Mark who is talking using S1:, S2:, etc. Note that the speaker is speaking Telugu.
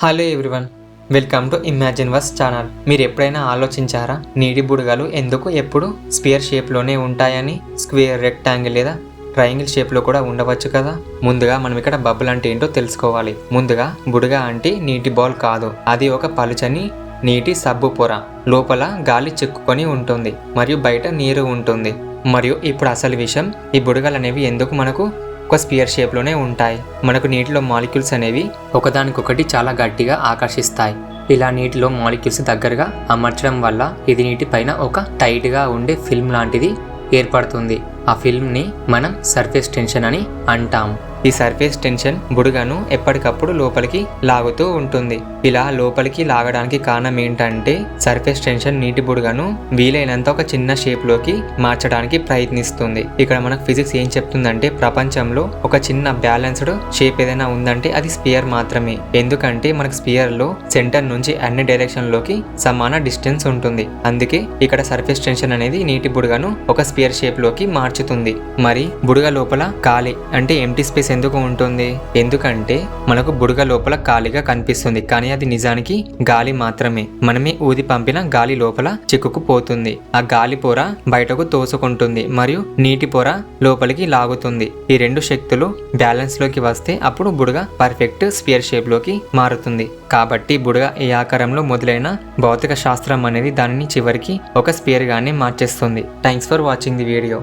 S1: Hello everyone welcome to Imagine Verse channel మీరు ఎప్పుడైనా ఆలోచించారా? నీటి బుడగలు ఎందుకు ఎప్పుడు స్పియర్ షేప్లోనే ఉంటాయని? స్క్వేర్ రెక్టాంగిల్ లేదా ట్రయాంగిల్ షేప్లో కూడా ఉండవచ్చు కదా? ముందుగా మనం ఇక్కడ బబుల్ అంటే ఏంటో తెలుసుకోవాలి. ముందుగా బుడగ అంటే నీటి బాల్ కాదు. అది ఒక పలుచని నీటి సబ్బు పొర లోపల గాలి చిక్కుకొని ఉంటుంది. మరియు బయట నీరు ఉంటుంది. మరియు ఇప్పుడు అసలు విషయం ఈ బుడగలు అనేవి ఎందుకు మనకు ఒక స్పియర్ షేప్లోనే ఉంటాయి. మనకు నీటిలో మాలిక్యూల్స్ అనేవి ఒకదానికొకటి చాలా గట్టిగా ఆకర్షిస్తాయి. ఇలా నీటిలో మాలిక్యూల్స్ దగ్గరగా అమర్చడం వల్ల ఇది నీటి పైన ఒక టైట్గా ఉండే ఫిల్మ్ లాంటిది ఏర్పడుతుంది. ఆ ఫిల్మ్ని మనం సర్ఫేస్ టెన్షన్ అని అంటాం. ఈ సర్ఫేస్ టెన్షన్ బుడగను ఎప్పటికప్పుడు లోపలికి లాగుతూ ఉంటుంది. ఇలా లోపలికి లాగడానికి కారణం ఏంటంటే సర్ఫేస్ టెన్షన్ నీటి బుడగను వీలైనంత ఒక చిన్న షేప్లోకి మార్చడానికి ప్రయత్నిస్తుంది. ఇక్కడ మనకు ఫిజిక్స్ ఏం చెప్తుందంటే ప్రపంచంలో ఒక చిన్న బ్యాలెన్స్డ్ షేప్ ఏదైనా ఉందంటే అది స్పియర్ మాత్రమే. ఎందుకంటే మనకు స్పియర్లో సెంటర్ నుంచి అన్ని డైరెక్షన్లోకి సమాన డిస్టెన్స్ ఉంటుంది. అందుకే ఇక్కడ సర్ఫేస్ టెన్షన్ అనేది నీటి బుడగను ఒక స్పియర్ షేప్లోకి మార్చుతుంది మరి బుడగ లోపల ఖాళీ అంటే ఎంటీ స్పేస్ ఎందుకు ఉంటుంది? ఎందుకంటే మనకు బుడగ లోపల ఖాళీగా కనిపిస్తుంది. కానీ అది నిజానికి గాలి మాత్రమే. మనమే ఊది పంపిన గాలి లోపల చిక్కుకుపోతుంది ఆ గాలి పొర బయటకు తోసుకుంటుంది మరియు నీటి పొర లోపలికి లాగుతుంది. ఈ రెండు శక్తులు బ్యాలెన్స్లోకి వస్తే అప్పుడు బుడగ పర్ఫెక్ట్ స్పియర్ షేప్లోకి మారుతుంది. కాబట్టి బుడగ ఏ ఆకారంలో మొదలైన భౌతిక శాస్త్రం అనేది దానిని చివరికి ఒక స్పియర్ గానే మార్చేస్తుంది. Thanks for watching the video